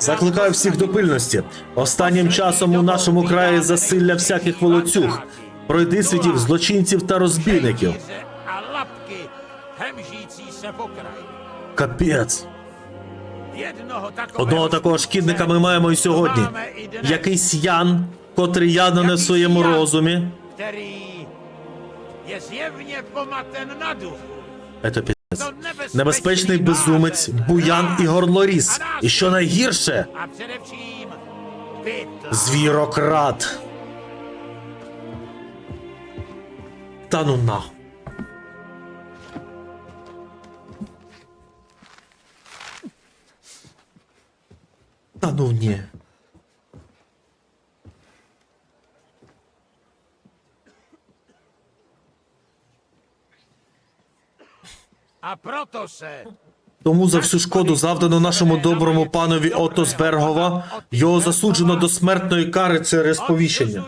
Закликаю всіх до пильності. Останнім часом у нашому краї засилля всяких волоцюг, пройди світів злочинців та розбійників. Капець. Одного такого шкідника ми маємо і сьогодні. Якийсь Ян, котрий явно не в своєму розумі. Це пізнець. Небезпечний безумець, буян і горлоріз. І що найгірше, звірократ. Та ну нахуй. Та ну ні. Тому за всю шкоду, завдану нашому доброму панові Ото з Бергова, його засуджено до смертної кари через smrti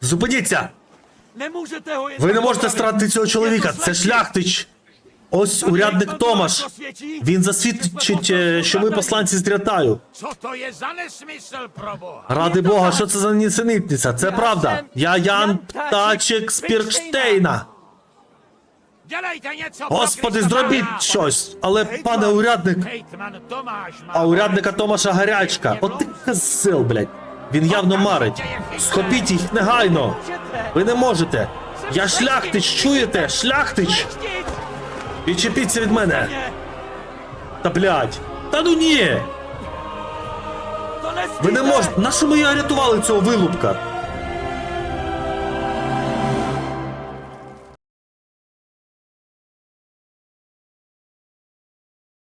Зупиніться! Ви не можете стратити цього чоловіка. Це шляхтич. Ось урядник Томаш. Він засвідчить, е, що ми посланці з Дрятаю. Ради Бога, що це за нісенітниця? Це правда. Я Ян Птачек з Піркштейна. Господи, зробіть щось. Але, пане урядник, а урядника Томаша гарячка. От ти козел, блядь. Він явно марить. Схопіть їх негайно. Ви не можете. Я шляхтич, чуєте? Шляхтич! Відчепіться від мене. Та блядь. Та ну ні! Ви не можете. Нащо ми рятували цього вилупка?